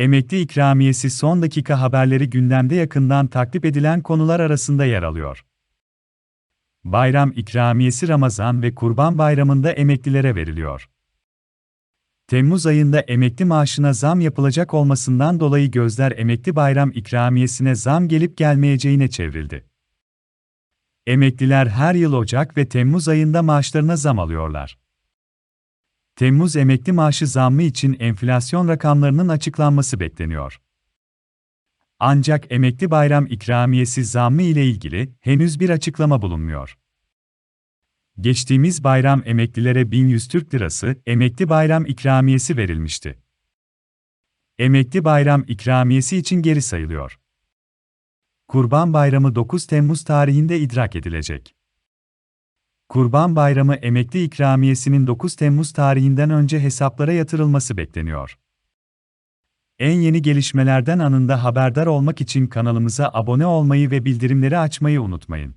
Emekli ikramiyesi son dakika haberleri gündemde yakından takip edilen konular arasında yer alıyor. Bayram ikramiyesi Ramazan ve Kurban Bayramı'nda emeklilere veriliyor. Temmuz ayında emekli maaşına zam yapılacak olmasından dolayı gözler emekli bayram ikramiyesine zam gelip gelmeyeceğine çevrildi. Emekliler her yıl Ocak ve Temmuz ayında maaşlarına zam alıyorlar. Temmuz emekli maaşı zammı için enflasyon rakamlarının açıklanması bekleniyor. Ancak emekli bayram ikramiyesi zammı ile ilgili henüz bir açıklama bulunmuyor. Geçtiğimiz bayram emeklilere 1100 Türk Lirası emekli bayram ikramiyesi verilmişti. Emekli bayram ikramiyesi için geri sayılıyor. Kurban Bayramı 9 Temmuz tarihinde idrak edilecek. Kurban Bayramı emekli ikramiyesinin 9 Temmuz tarihinden önce hesaplara yatırılması bekleniyor. En yeni gelişmelerden anında haberdar olmak için kanalımıza abone olmayı ve bildirimleri açmayı unutmayın.